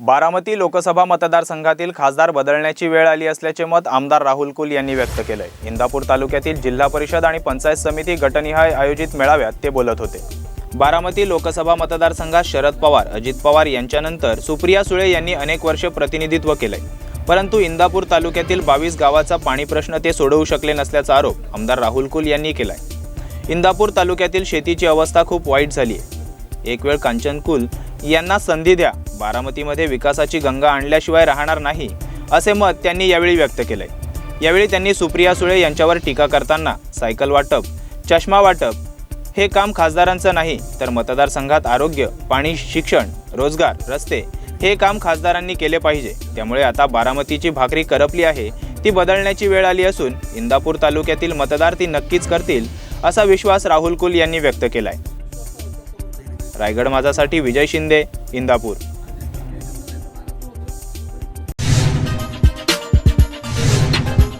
बारामती लोकसभा मतदारसंघातील खासदार बदलण्याची वेळ आली असल्याचे मत आमदार राहुल कुल यांनी व्यक्त केलंय. इंदापूर तालुक्यातील जिल्हा परिषद आणि पंचायत समिती गटनिहाय आयोजित मेळाव्यात ते बोलत होते. बारामती लोकसभा मतदारसंघात शरद पवार अजित पवार यांच्यानंतर सुप्रिया सुळे यांनी अनेक वर्ष प्रतिनिधित्व केलंय. परंतु इंदापूर तालुक्यातील बावीस गावाचा पाणी प्रश्न ते सोडवू शकले नसल्याचा आरोप आमदार राहुल कुल यांनी केलाय. इंदापूर तालुक्यातील शेतीची अवस्था खूप वाईट झाली आहे एक वेळ कांचन कुल यांना संधी द्या. बारामतीमध्ये विकासाची गंगा आणल्याशिवाय राहणार नाही असे मत त्यांनी यावेळी व्यक्त केलंय. यावेळी त्यांनी सुप्रिया सुळे यांच्यावर टीका करताना सायकल वाटप चष्मा वाटप हे काम खासदारांचं नाही तर मतदारसंघात आरोग्य पाणी शिक्षण रोजगार रस्ते हे काम खासदारांनी केले पाहिजे. त्यामुळे आता बारामतीची भाकरी करपली आहे ती बदलण्याची वेळ आली असून इंदापूर तालुक्यातील मतदार ती नक्कीच करतील असा विश्वास राहुल कुल यांनी व्यक्त केलाय. रायगड माझासाठी विजय शिंदे इंदापूर.